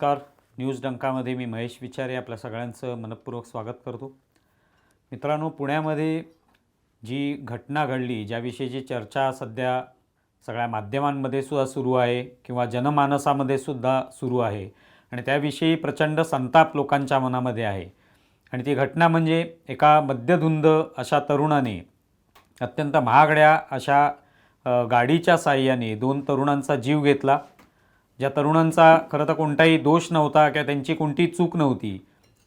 नमस्कार. न्यूज डंकामध्ये मी महेश विचारे आपल्या सगळ्यांचं मनपूर्वक स्वागत करतो. मित्रांनो पुण्यामध्ये जी घटना घडली ज्याविषयीची चर्चा सध्या सगळ्या माध्यमांमध्ये सुद्धा सुरू आहे किंवा जनमानसामध्ये सुद्धा सुरू आहे आणि त्याविषयी प्रचंड संताप लोकांच्या मनामध्ये आहे. आणि ती घटना म्हणजे एका मद्यधुंद अशा तरुणाने अत्यंत महागड्या अशा गाडीच्या साह्याने दोन तरुणांचा जीव घेतला. ज्या तरुणांचा खरं तर कोणताही दोष नव्हता किंवा त्यांची कोणती चूक नव्हती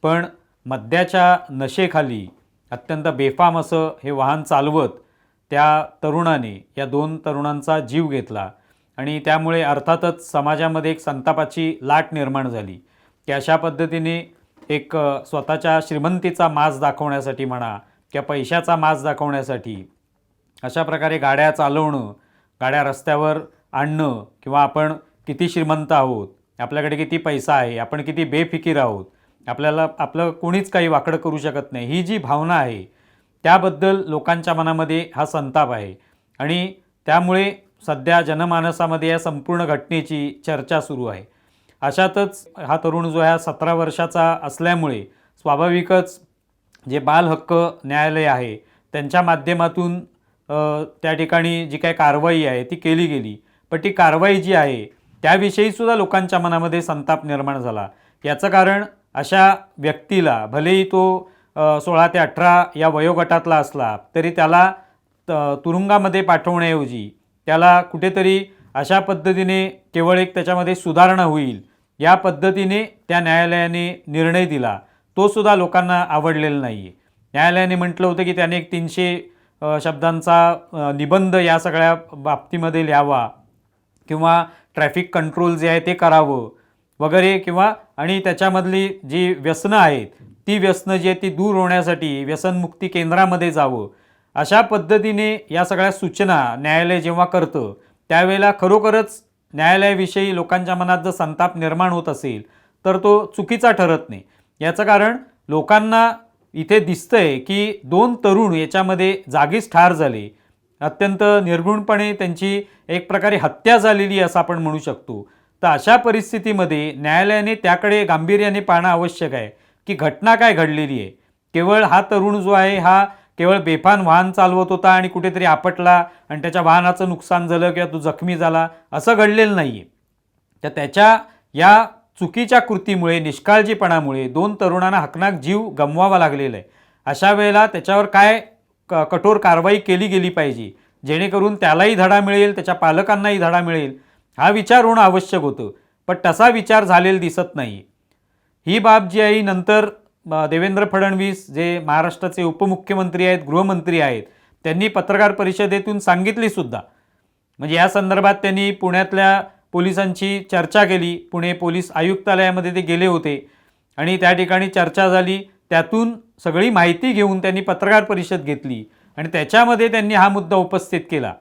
पण मद्याच्या नशेखाली अत्यंत बेफाम असं हे वाहन चालवत त्या तरुणाने या दोन तरुणांचा जीव घेतला आणि त्यामुळे अर्थातच समाजामध्ये एक संतापाची लाट निर्माण झाली. की अशा पद्धतीने एक स्वतःच्या श्रीमंतीचा माज दाखवण्यासाठी म्हणा किंवा पैशाचा माज दाखवण्यासाठी अशा प्रकारे गाड्या चालवणं गाड्या रस्त्यावर आणणं किंवा आपण किती श्रीमंत आहोत आपल्याकडे किती पैसा आहे आपण किती बेफिकीर आहोत आपल्याला आपलं कोणीच काही वाकडं करू शकत नाही. ही जी भावना आहे त्याबद्दल लोकांच्या मनामध्ये हा संताप आहे. आणि त्यामुळे सध्या जनमानसामध्ये या संपूर्ण घटनेची चर्चा सुरू आहे. अशातच हा तरुण जो आहे सतरा वर्षाचा असल्यामुळे स्वाभाविकच जे बालहक्क न्यायालय आहे त्यांच्या माध्यमातून त्या ठिकाणी जी काही कारवाई आहे ती केली गेली. पण ती कारवाई जी आहे त्याविषयीसुद्धा लोकांच्या मनामध्ये संताप निर्माण झाला. याचं कारण अशा व्यक्तीला भलेही तो सोळा ते अठरा या वयोगटातला असला तरी त्याला त- तुरुंगामध्ये पाठवण्याऐवजी त्याला कुठेतरी अशा पद्धतीने केवळ एक त्याच्यामध्ये सुधारणा होईल या पद्धतीने त्या न्यायालयाने निर्णय दिला. तो सुद्धा लोकांना आवडलेला नाही आहे न्यायालयाने म्हटलं होतं की त्याने एक तीनशे शब्दांचा निबंध या सगळ्या बाबतीमध्ये लिहावा किंवा ट्रॅफिक कंट्रोल जे आहे ते करावं वगैरे किंवा आणि त्याच्यामधली जी व्यसनं आहेत ती व्यसनं जी आहेत ती दूर होण्यासाठी व्यसनमुक्ती केंद्रामध्ये जावं. अशा पद्धतीने या सगळ्या सूचना न्यायालय जेव्हा करतं त्यावेळेला खरोखरच न्यायालयाविषयी लोकांच्या मनात जर संताप निर्माण होत असेल तर तो चुकीचा ठरत नाही. याचं कारण लोकांना इथे दिसतंय की दोन तरुण याच्यामध्ये जागीच ठार झाले. अत्यंत निर्गुणपणे त्यांची एक प्रकारे हत्या झालेली असं आपण म्हणू शकतो. तर अशा परिस्थितीमध्ये न्यायालयाने त्याकडे गांभीर्याने पाहणं आवश्यक आहे की घटना काय घडलेली आहे. केवळ हा तरुण जो आहे हा केवळ बेफान वाहन चालवत होता आणि कुठेतरी आपटला आणि त्याच्या वाहनाचं नुकसान झालं किंवा तो जखमी झाला असं घडलेलं नाही आहे तर त्याच्या या चुकीच्या कृतीमुळे निष्काळजीपणामुळे दोन तरुणांना हकनाक जीव गमवावा लागलेला आहे. अशा वेळेला त्याच्यावर काय क कठोर कारवाई केली गेली पाहिजे. जेणेकरून त्यालाही धडा मिळेल त्याच्या पालकांनाही धडा मिळेल. हा विचार होणं आवश्यक होतं. पण तसा विचार झालेला दिसत नाही. ही बाब जी आहे नंतर देवेंद्र फडणवीस जे महाराष्ट्राचे उपमुख्यमंत्री आहेत गृहमंत्री आहेत त्यांनी पत्रकार परिषदेतून सांगितलीसुद्धा म्हणजे या संदर्भात त्यांनी पुण्यातल्या पोलिसांची चर्चा केली. पुणे पोलीस आयुक्तालयामध्ये ते गेले होते. आणि त्या ठिकाणी चर्चा झाली. त्यातून सगळी माहिती घेऊन त्यांनी पत्रकार परिषद घेतली आणि त्याच्यामध्ये त्यांनी हा मुद्दा उपस्थित केला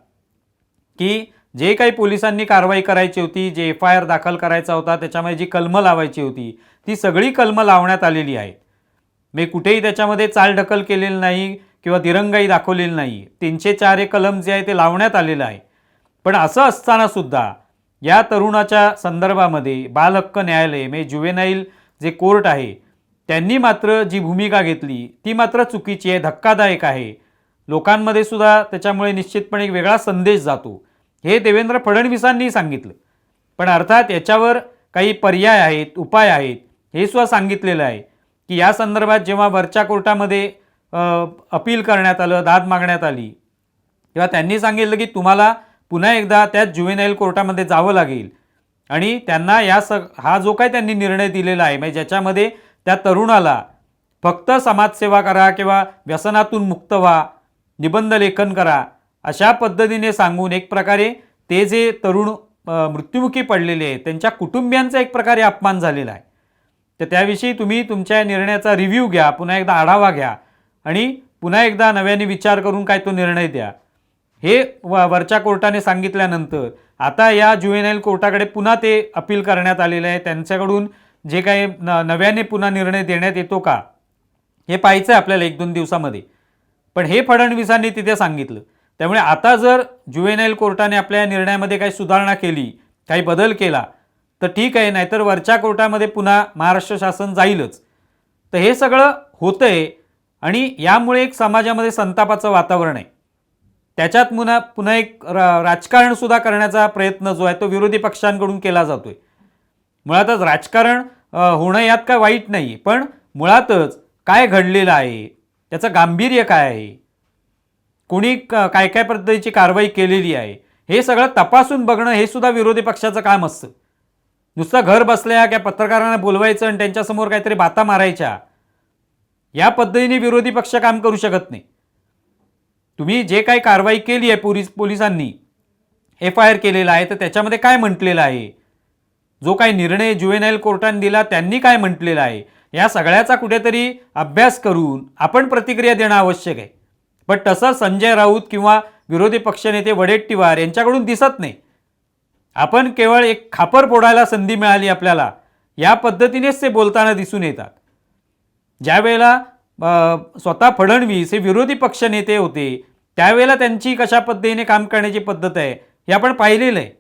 की जे काही पोलिसांनी कारवाई करायची होती जे एफ आय आर दाखल करायचा होता त्याच्यामध्ये जी कलमं लावायची होती ती सगळी कलमं लावण्यात आलेली आहेत. मी कुठेही त्याच्यामध्ये चालढकल केलेली नाही किंवा दिरंगाई दाखवलेली नाही. तीनशे चार हे कलम जे आहे ते लावण्यात आलेलं आहे. पण असं असतानासुद्धा या तरुणाच्या संदर्भामध्ये बालहक्क न्यायालय म्हणजे जुवेनाईल जे कोर्ट आहे त्यांनी मात्र जी भूमिका घेतली ती मात्र चुकीची आहे धक्कादायक आहे. लोकांमध्ये सुद्धा त्याच्यामुळे निश्चितपणे एक वेगळा संदेश जातो. हे देवेंद्र फडणवीसांनी सांगितलं. पण अर्थात याच्यावर काही पर्याय आहेत उपाय आहेत हे सुद्धा सांगितलेलं आहे की या संदर्भात जेव्हा वरच्या कोर्टामध्ये अपील करण्यात आलं दाद मागण्यात आली तेव्हा त्यांनी सांगितलं की तुम्हाला पुन्हा एकदा त्याच जुवेनाईल कोर्टामध्ये जावं लागेल. आणि त्यांना या स हा जो काय त्यांनी निर्णय दिलेला आहे म्हणजे ज्याच्यामध्ये त्या तरुणाला फक्त समाजसेवा करा किंवा व्यसनातून मुक्त व्हा निबंध लेखन करा अशा पद्धतीने सांगून एक प्रकारे ते जे तरुण मृत्युमुखी पडलेले आहेत त्यांच्या कुटुंबियांचा एक प्रकारे अपमान झालेला आहे. तर त्याविषयी तुम्ही तुमच्या निर्णयाचा रिव्ह्यू घ्या पुन्हा एकदा आढावा घ्या आणि पुन्हा एकदा नव्याने विचार करून काय तो निर्णय द्या. हे व वरच्या कोर्टाने सांगितल्यानंतर आता या जुएनाईल कोर्टाकडे पुन्हा ते अपील करण्यात आलेलं आहे. त्यांच्याकडून जे काही न नव्याने पुन्हा निर्णय देण्यात येतो का हे पाहायचं आहे आपल्याला एक दोन दिवसामध्ये. पण हे फडणवीसांनी तिथे सांगितलं. त्यामुळे आता जर जुएनएल कोर्टाने आपल्या निर्णयामध्ये काही सुधारणा केली काही बदल केला तर ठीक आहे नाहीतर वरच्या कोर्टामध्ये पुन्हा महाराष्ट्र शासन जाईलच. तर हे सगळं होतंय आणि यामुळे एक समाजामध्ये संतापाचं वातावरण आहे. त्याच्यात पुन्हा पुन्हा एक राजकारणसुद्धा करण्याचा प्रयत्न जो आहे तो विरोधी पक्षांकडून केला जातोय. मुळातच राजकारण होणं यात काय वाईट नाही पण मुळातच काय घडलेलं आहे त्याचं गांभीर्य काय आहे? कोणी क- काय काय पद्धतीची कारवाई केलेली आहे? हे सगळं तपासून बघणं हे सुद्धा विरोधी पक्षाचं काम असतं. नुसतं घर बसल्या किंवा पत्रकारांना बोलवायचं आणि त्यांच्यासमोर काहीतरी बाता मारायच्या या पद्धतीने विरोधी पक्ष काम करू शकत नाही. तुम्ही जे काही कारवाई केली आहे पोलीस पोलिसांनी एफ आय आर केलेला आहे तर त्याच्यामध्ये काय म्हटलेलं आहे? जो काही निर्णय जुएनाईल कोर्टाने दिला त्यांनी काय म्हटलेलं आहे? या सगळ्याचा कुठेतरी अभ्यास करून आपण प्रतिक्रिया देणं आवश्यक आहे. पण तसं संजय राऊत किंवा विरोधी पक्षनेते वडेट्टीवार यांच्याकडून दिसत नाही. आपण केवळ एक खापर फोडायला संधी मिळाली आपल्याला. या पद्धतीनेच ते बोलताना दिसून येतात. ज्यावेळेला स्वतः फडणवीस हे विरोधी पक्षनेते होते त्यावेळेला त्यांची कशा पद्धतीने काम करण्याची पद्धत आहे हे आपण पाहिलेलं आहे.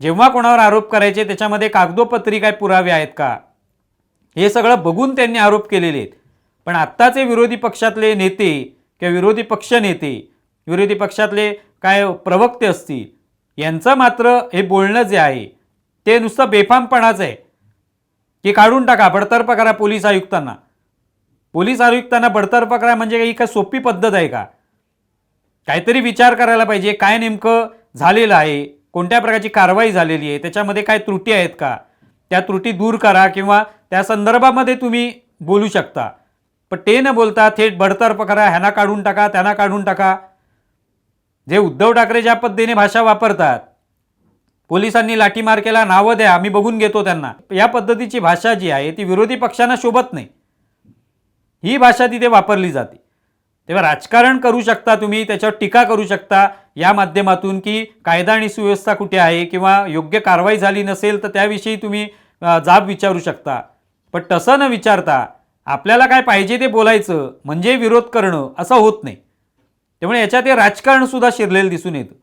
जेव्हा कोणावर आरोप करायचे त्याच्यामध्ये कागदोपत्री काय पुरावे आहेत का? हे सगळं बघून त्यांनी आरोप केलेले आहेत. पण आत्ताचे विरोधी पक्षातले नेते किंवा विरोधी पक्ष नेते विरोधी पक्षातले काय प्रवक्ते असतील यांचं मात्र हे बोलणं जे आहे ते नुसतं बेफामपणाचं आहे. की काढून टाका बडतर्फ करा पोलीस आयुक्तांना. पोलीस आयुक्तांना बडतर्फ करा म्हणजे काही काय सोपी पद्धत आहे का? काहीतरी विचार करायला पाहिजे काय नेमकं झालेलं आहे? कोणत्या प्रकारची कारवाई झालेली आहे? त्याच्यामध्ये काय त्रुटी आहेत का? त्या त्रुटी दूर करा किंवा त्या संदर्भामध्ये तुम्ही बोलू शकता. पण ते न बोलता थेट बडतर्फ करा ह्यांना काढून टाका त्यांना काढून टाका. जे उद्धव ठाकरे ज्या पद्धतीने भाषा वापरतात पोलिसांनी लाठीमार केला नावं द्या आम्ही बघून घेतो त्यांना. या पद्धतीची भाषा जी आहे ती विरोधी पक्षांना शोभत नाही. ही भाषा तिथे वापरली जाते. तेव्हा राजकारण करू शकता तुम्ही त्याच्यावर टीका करू शकता. या माध्यमातून की कायदा आणि सुव्यवस्था कुठे आहे किंवा योग्य कारवाई झाली नसेल तर त्याविषयी तुम्ही जाब विचारू शकता. पण तसं न विचारता आपल्याला काय पाहिजे ते बोलायचं म्हणजे विरोध करणं असं होत नाही. त्यामुळे याच्यात हे राजकारणसुद्धा शिरलेलं दिसून येतं.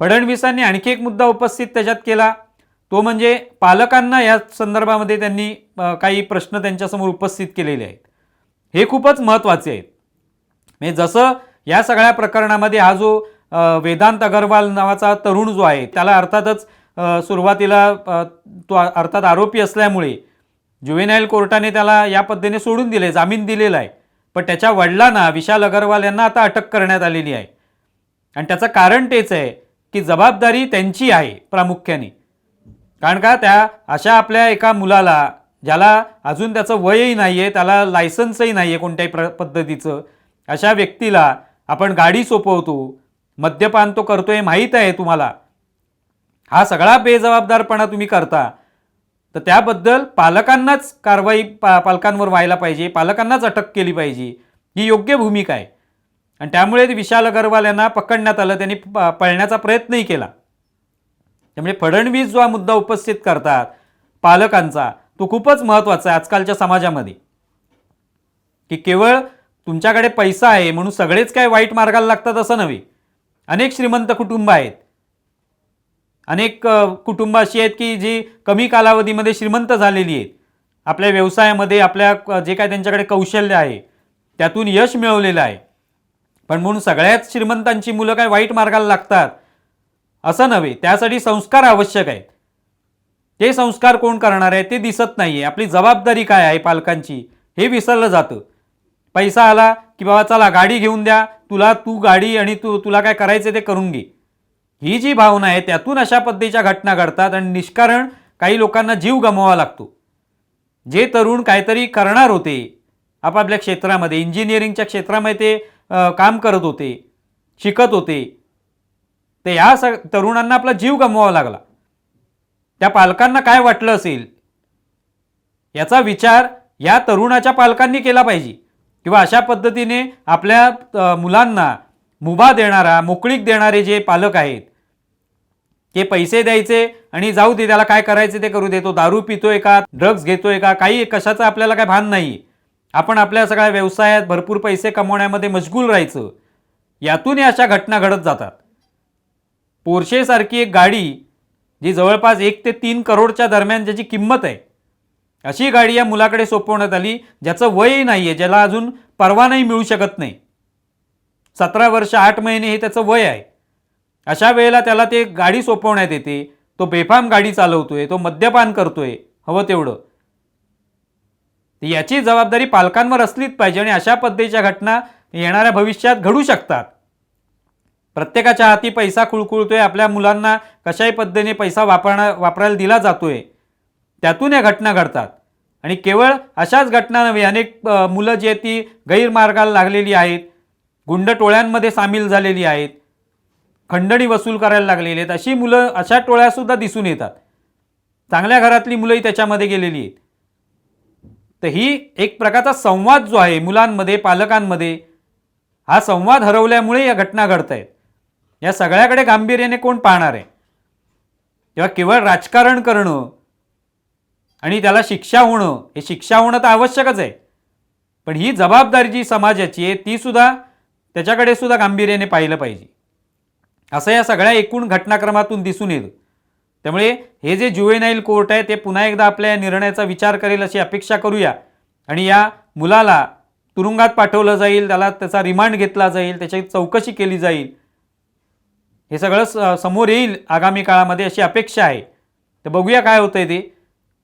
फडणवीसांनी आणखी एक मुद्दा उपस्थित त्याच्यात केला. तो म्हणजे पालकांना या संदर्भामध्ये त्यांनी काही प्रश्न त्यांच्यासमोर उपस्थित केलेले आहेत. हे खूपच महत्त्वाचे आहेत. म्हणजे जसं या सगळ्या प्रकरणामध्ये हा जो वेदांत अगरवाल नावाचा तरुण जो आहे त्याला अर्थातच सुरुवातीला तो अर्थात आरोपी असल्यामुळे ज्युवेनाईल कोर्टाने त्याला या पद्धतीने सोडून दिले जामीन दिलेला आहे. पण त्याच्या वडिलांना विशाल अगरवाल यांना आता अटक करण्यात आलेली आहे. आणि त्याचं कारण तेच आहे की जबाबदारी त्यांची आहे प्रामुख्याने. कारण का त्या अशा आपल्या एका मुलाला ज्याला अजून त्याचं वयही नाही आहे त्याला लायसन्सही नाही आहे कोणत्याही प्र पद्धतीचं अशा व्यक्तीला आपण गाडी सोपवतो मद्यपान तो करतोय माहीत आहे तुम्हाला. हा सगळा बेजबाबदारपणा तुम्ही करता. तर त्याबद्दल पालकांनाच कारवाई पा पालकांवर व्हायला पाहिजे पालकांनाच अटक केली पाहिजे. ही योग्य भूमिका आहे. आणि त्यामुळे विशाल अगरवाल यांना पकडण्यात आलं त्यांनी प- पळण्याचा प्रयत्नही केला. त्यामुळे फडणवीस जो हा मुद्दा उपस्थित करतात पालकांचा तो खूपच महत्त्वाचा आहे आजकालच्या समाजामध्ये. की केवळ तुमच्याकडे पैसा आहे म्हणून सगळेच काय वाईट मार्गाला लागतात असं नव्हे. अनेक श्रीमंत कुटुंब आहेत. अनेक कुटुंब अशी आहेत की जी कमी कालावधीमध्ये श्रीमंत झालेली आहेत. आपल्या व्यवसायामध्ये आपल्या जे काय त्यांच्याकडे कौशल्य आहे त्यातून यश मिळवलेलं आहे. पण म्हणून सगळ्याच श्रीमंतांची मुलं काय वाईट मार्गाला लागतात असं नव्हे. त्यासाठी संस्कार आवश्यक आहेत. ते संस्कार कोण करणार आहे ते दिसत नाही आहे आपली जबाबदारी काय आहे पालकांची हे विसरलं जातं. पैसा आला की बाबा चला गाडी घेऊन द्या तुला तू गाडी आणि तू तुला काय करायचं ते करून घे. ही जी भावना आहे त्यातून अशा पद्धतीच्या घटना घडतात आणि निष्कारण काही लोकांना जीव गमवावा लागतो. जे तरुण काहीतरी करणार होते आपापल्या क्षेत्रामध्ये इंजिनिअरिंगच्या क्षेत्रामध्ये ते काम करत होते शिकत होते ते या स तरुणांना आपला जीव गमवावा लागला. त्या पालकांना काय वाटलं असेल? याचा विचार या तरुणाच्या पालकांनी केला पाहिजे. किंवा अशा पद्धतीने आपल्या मुलांना मुभा देणारा मोकळीक देणारे जे पालक आहेत ते पैसे द्यायचे आणि जाऊ दे त्याला काय करायचे ते करू दे. तो दारू पितोय का ड्रग्ज घेतोय का काही कशाचं आपल्याला काय भान नाही. आपण आपल्या सगळ्या व्यवसायात भरपूर पैसे कमवण्यामध्ये मशगूल राहायचं. यातून या अशा घटना घडत जातात. पोर्शेसारखी एक गाडी जी जवळपास एक ते तीन करोडच्या दरम्यान ज्याची किंमत आहे अशी गाडी या मुलाकडे सोपवण्यात आली ज्याचं वयही नाही आहे ज्याला अजून परवानाही मिळू शकत नाही. सतरा वर्ष आठ महिने हे त्याचं वय आहे. अशा वेळेला त्याला ते गाडी सोपवण्यात येते. तो बेफाम गाडी चालवतोय तो मद्यपान करतोय हवं तेवढं. याची जबाबदारी पालकांवर असलीच पाहिजे आणि अशा पद्धतीच्या घटना येणाऱ्या भविष्यात घडू शकतात. प्रत्येकाच्या हाती पैसा कुळकुळतोय आपल्या मुलांना कशाही पद्धतीने पैसा वापरणं वापरायला दिला जातोय. त्यातून या घटना घडतात. आणि केवळ अशाच घटना नव्हे अनेक मुलं जी आहेत ती गैरमार्गाला लागलेली आहेत गुंड टोळ्यांमध्ये सामील झालेली आहेत खंडणी वसूल करायला लागलेली आहेत अशी मुलं अशा टोळ्यासुद्धा दिसून येतात. चांगल्या घरातली मुलंही त्याच्यामध्ये गेलेली आहेत. तर ही एक प्रकारचा संवाद जो आहे मुलांमध्ये पालकांमध्ये हा संवाद हरवल्यामुळे या घटना घडत आहेत या सगळ्याकडे गांभीर्याने कोण पाहणार आहे? तेव्हा केवळ राजकारण करणं आणि त्याला शिक्षा होणं हे शिक्षा होणं तर आवश्यकच आहे. पण ही जबाबदारी जी समाजाची आहे ती सुद्धा त्याच्याकडे सुद्धा गांभीर्याने पाहिलं पाहिजे. असं या सगळ्या एकूण घटनाक्रमातून दिसून येतं. त्यामुळे हे जे जुवेनाईल कोर्ट आहे ते पुन्हा एकदा आपल्या या निर्णयाचा विचार करेल अशी अपेक्षा करूया. आणि या मुलाला तुरुंगात पाठवलं जाईल त्याला त्याचा रिमांड घेतला जाईल त्याची चौकशी केली जाईल. हे सगळं स- समोर येईल आगामी काळामध्ये अशी अपेक्षा आहे. तर बघूया काय होतं आहे ते.